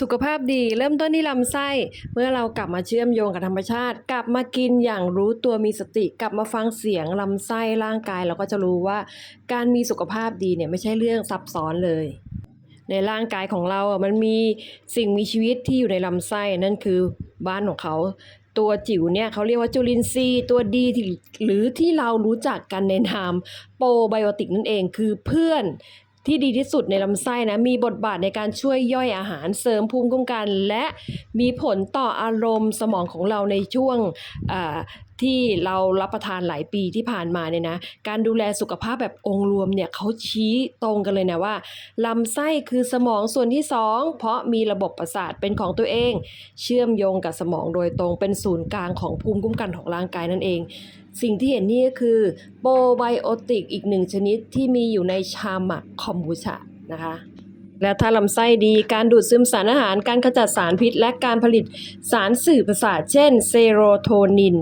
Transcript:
สุขภาพดีเริ่มต้นที่ลำไส้ เมื่อเรากลับมาเชื่อมโยงกับธรรมชาติ กลับมากินอย่างรู้ตัวมีสติ กลับมาฟังเสียงลำไส้ร่างกายเราก็จะรู้ว่าการมีสุขภาพดีเนี่ยไม่ใช่เรื่องซับซ้อนเลย ในร่างกายของเราอะมันมีสิ่งมีชีวิตที่อยู่ในลำไส้นั่นคือบ้านของเขาตัวจิ๋วเนี่ยเขาเรียกว่าจุลินทรีย์ตัวดีที่หรือที่เรารู้จักกันในนามโปรไบโอติกนั่นเองคือเพื่อน ที่ดีที่สุดในลำไส้นะมีบทบาทในการช่วยย่อยอาหารเสริมภูมิคุ้มกัน และมีผลต่ออารมณ์สมองของเราในช่วง ที่เรารับประทานหลายปีที่ผ่านมาเนี่ยนะการดูแลสุขภาพแบบองค์รวมเนี่ยเขาชี้ตรงกันเลยนะว่าลำไส้คือสมองส่วนที่สองเพราะมีระบบประสาทเป็นของตัวเอง เชื่อมโยงกับสมองโดยตรงเป็นศูนย์กลางของภูมิคุ้มกันของร่างกายนั่นเอง สิ่งที่เห็นนี่ก็คือโปรไบโอติกอีกหนึ่งชนิดที่มีอยู่ในชาหมักคอมบูชานะคะและถ้าลำไส้ดีการดูดซึมสารอาหารการขจัดสารพิษ และการผลิตสารสื่อประสาทเช่นเซโรโทนิน